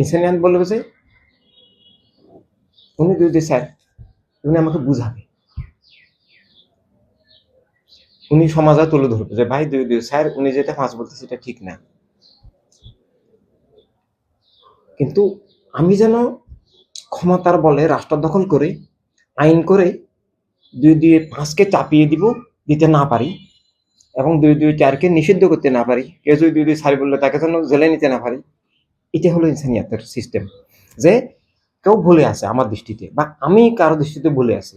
ইনসানিয়াত বলবে যে উনি যদি স্যার, উনি আমাকে বুঝাবে। উনি সমাজে তুলে ধরবে যে, ভাই দুই দুই স্যার, উনি যেটা পাঁচ বলতেছে এটা ঠিক না। কিন্তু আমি যেন ক্ষমতার বলে রাষ্ট্র দখল করে, আইন করে দুই দুই পাঁচকে চাপিয়ে দিব, দিতে না পারি, এবং দুই দুই চারকে নিষিদ্ধ করতে না পারি, কেউ যদি দুই দুই সারি বললে তাকে যেন জেলে নিতে না পারি এটা হলো ইনসানিয়াতের সিস্টেম যে কেউ ভুলে আছে আমার দৃষ্টিতে বা আমি কারও দৃষ্টিতে ভুলে আছি।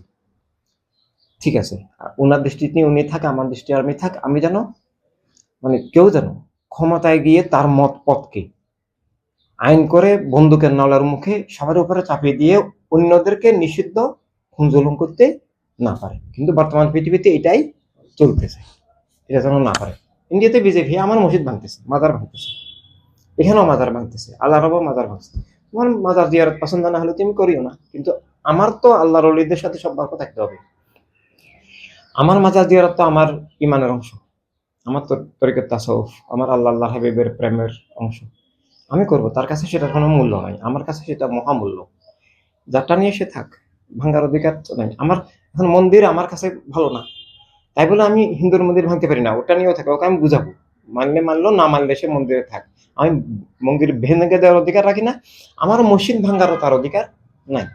ঠিক আছে ওনার দৃষ্টিতে উনি থাক, আমার দৃষ্টি আমি থাক, আমি যেন মানে কেউ যেন ক্ষমতায় গিয়ে তার মত পথকে আইন করে বন্দুকের নলার মুখে সবার উপরে চাপিয়ে দিয়ে অন্যদেরকে নিষিদ্ধ খুন জুলুম করতে না পারে। কিন্তু বর্তমান পৃথিবীতে এটাই চলতেছে। এটা যেন না পারে। ইন্ডিয়াতে বিজেপি আমার মসজিদ ভাঙতেছে, মাজার ভাঙতেছে। এখানেও মাজার ভাঙতেছে আল্লাহ রব মাজার ভাঙছে তোমার মাজার জিয়ারত পছন্দ না হলে তুমি করিও না, কিন্তু আমার তো আল্লাহ রলিদের সাথে সম্পর্ক থাকতে হবে। আমার মাজার জিয়ারত তো আমার ইমানের অংশ, আমার তরিকত তাসৌফ আমার আল্লাহ আল্লাহ হাবিবের প্রেমের অংশ। আমি করব, তার কাছে সেটার কোনো মূল্য নাই, আমার কাছে সেটা মহামূল্য। যারটা নিয়ে সে থাক, ভাঙ্গার অধিকার তো নাই। আমার এখন মন্দির আমার কাছে ভালো না, তাই বলে আমি হিন্দুর মন্দির ভাঙতে পারি না, ওটা নিয়েও থাকে, ওকে আমি বুঝাবো। মানলে মানলো, না মানলে সে মন্দিরে থাক। আমি মন্দির ভেঙে দেওয়ার অধিকার রাখি না। আমার মসজিদ ভাঙ্গারও তার অধিকার নাই।